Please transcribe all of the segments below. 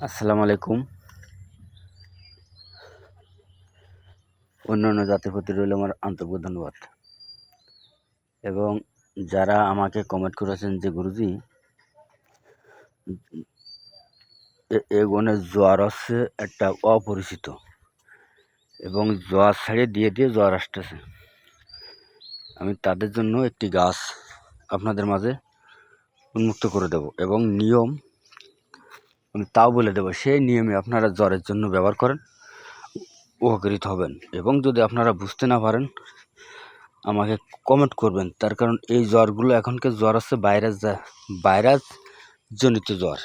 আসসালামু আলাইকুম। অন্যান্য অন্য জাতির প্রতি রইল আমার আন্তরিক ধন্যবাদ। এবং যারা আমাকে কমেন্ট করেছেন যে গুরুজি এগোনে জ্বর আসছে একটা অপরিচিত। এবং জ্বর ছেড়ে দিয়ে দিয়ে জ্বর আসতেছে। আমি তাদের জন্য একটি গাছ আপনাদের মাঝে উন্মুক্ত করে দেব। এবং নিয়ম আমি তাও বলে দেবো, সেই নিয়মে আপনারা জ্বরের জন্য ব্যবহার করেন, উপকৃত হবেন। এবং যদি আপনারা বুঝতে না পারেন, আমাকে কমেন্ট করবেন। তার কারণ এই জ্বরগুলো এখনকার জ্বর আছে, ভাইরাস যা- ভাইরাস জনিত জ্বর।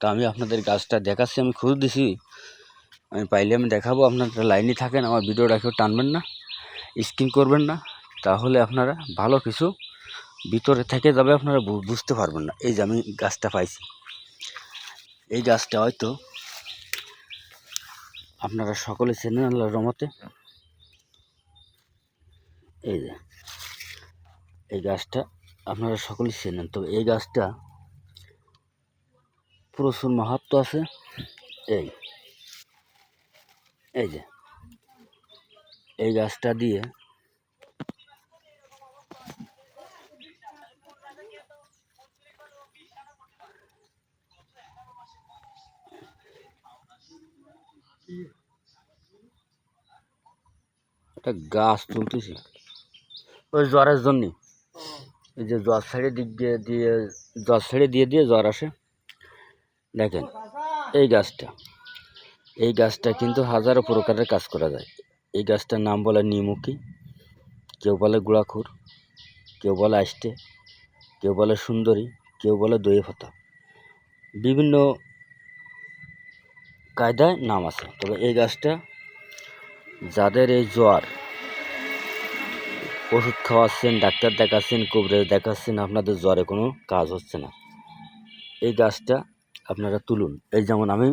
তা আমি আপনাদের গাছটা দেখাচ্ছি, আমি খুঁজ দিছি। আমি পাইলে আমি দেখাবো আপনারা লাইনে থাকেন, আমার ভিডিওটা কেউ টানবেন না, স্কিন করবেন না। তাহলে আপনারা ভালো কিছু ভিতরে থেকে যাবে, আপনারা বুঝতে পারবেন না। এই যে আমি গাছটা পাইছি। এই গাছটা হয়তো আপনারা সকলে চেনেন আল্লাহর রহমতে। এই যে, এই গাছটা আপনারা সকলেই চেনেন। তবে এই গাছটা প্রচুর মাহাত্ম আছে। এই এই যে, এই গাছটা দিয়ে একটা গাছ তুলতেছি। ওই জ্বরের জন্যে। এই যে জ্বর ছেড়ে দিক দিয়ে দিয়ে জ্বর ছেড়ে দিয়ে দিয়ে জ্বর আসে। দেখেন, এই গাছটা। এই গাছটা কিন্তু হাজারো প্রকারের কাজ করা যায়। এই গাছটার নাম বলে নিমুখী কেউ বলে গুড়াখুর, কেউ বলে আষ্টে কেউ বলে সুন্দরী, কেউ বলে দই পাতা বিভিন্ন কায়দায় নাম আছে। তবে এই গাছটা যাদের এই জ্বর ওষুধ খাওয়াচ্ছেন, ডাক্তার দেখাচ্ছেন, কুবরে দেখাচ্ছেন, আপনাদের জ্বরে কোনো কাজ হচ্ছে না। এই গাছটা আপনারা তুলুন। এই যেমন আমি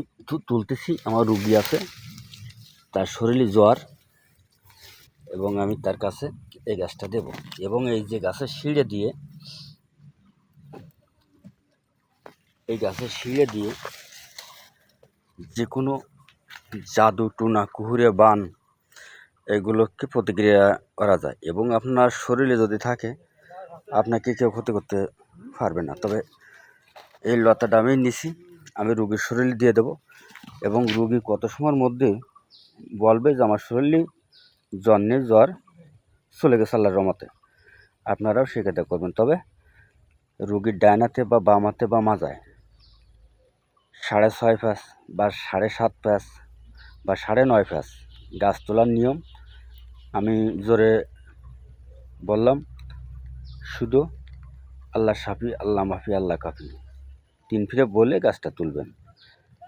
তুলতেছি, আমার রুগী আছে, তার শরীরে জ্বর এবং আমি তার কাছে এই গাছটা দেব। এবং এই যে গাছের শিড়ে দিয়ে, এই গাছের শিড়ে দিয়ে যে কোনো জাদু, টুনা, কুহুরে, বান এগুলোকে প্রতিক্রিয়া করা যায় এবং আপনার শরীরে যদি থাকে, আপনাকে কেউ ক্ষতি করতে পারবে না। তবে এই লতাটা আমি নিছি, আমি রুগীর শরীরে দিয়ে দেবো এবং রুগী কত সময়ের মধ্যে বলবে যে, আমার শরীরে নেই, জ্বর চলে গেছে আল্লাহর রহমতে। আপনারাও সেক্ষেত্রে করবেন। তবে রুগীর ডায়নাতে বা বামাতে বা মাজায় সাড়ে ছয় প্যাঁচ বা সাড়ে সাত প্যাঁচ বা সাড়ে নয় প্যাঁচ। গাছ তোলার নিয়ম আমি জোরে বললাম, শুধু আল্লাহ সাফি, আল্লাহ মাফি, আল্লাহ কাফি। তিন ফিরে বলে গাছটা তুলবেন।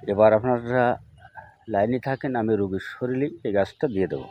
এবার আপনারা লাইনে থাকেন, আমি রুগীর শরীরে এই গাছটা দিয়ে দেবো।